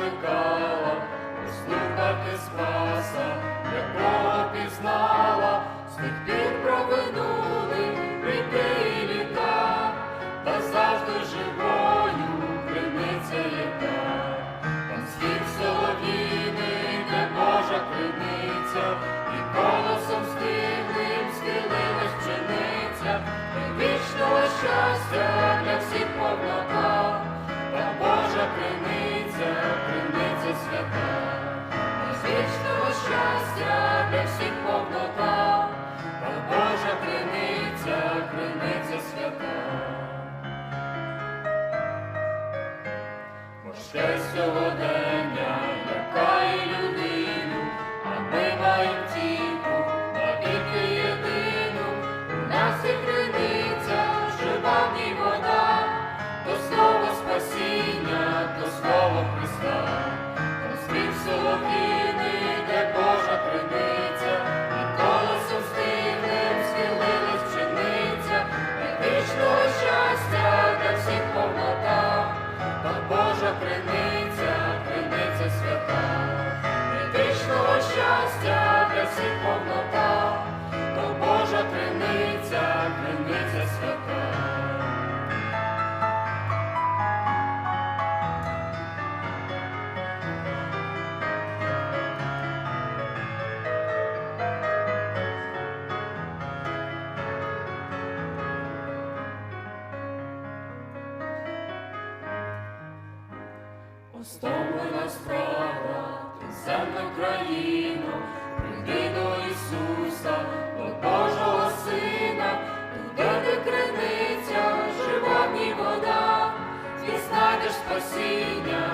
закликала, послухати Спаса, якого пізнала, з тих пір і літа, та завжди живою криниця є та. Там схід солов'їний, де Божа криниця, і колосом стиглим схилилась пшениця, і вічного щастя для всіх повнота, всіх повнота, та Божа криниця, криниця свята. Сьогодення щастя повнота, то Божа криниця, криниця свята. Остомлена справа, ти земну країну, до Ісуса, до Божого Сина, туди, де криниця, в вода, ти знайдеш спасіння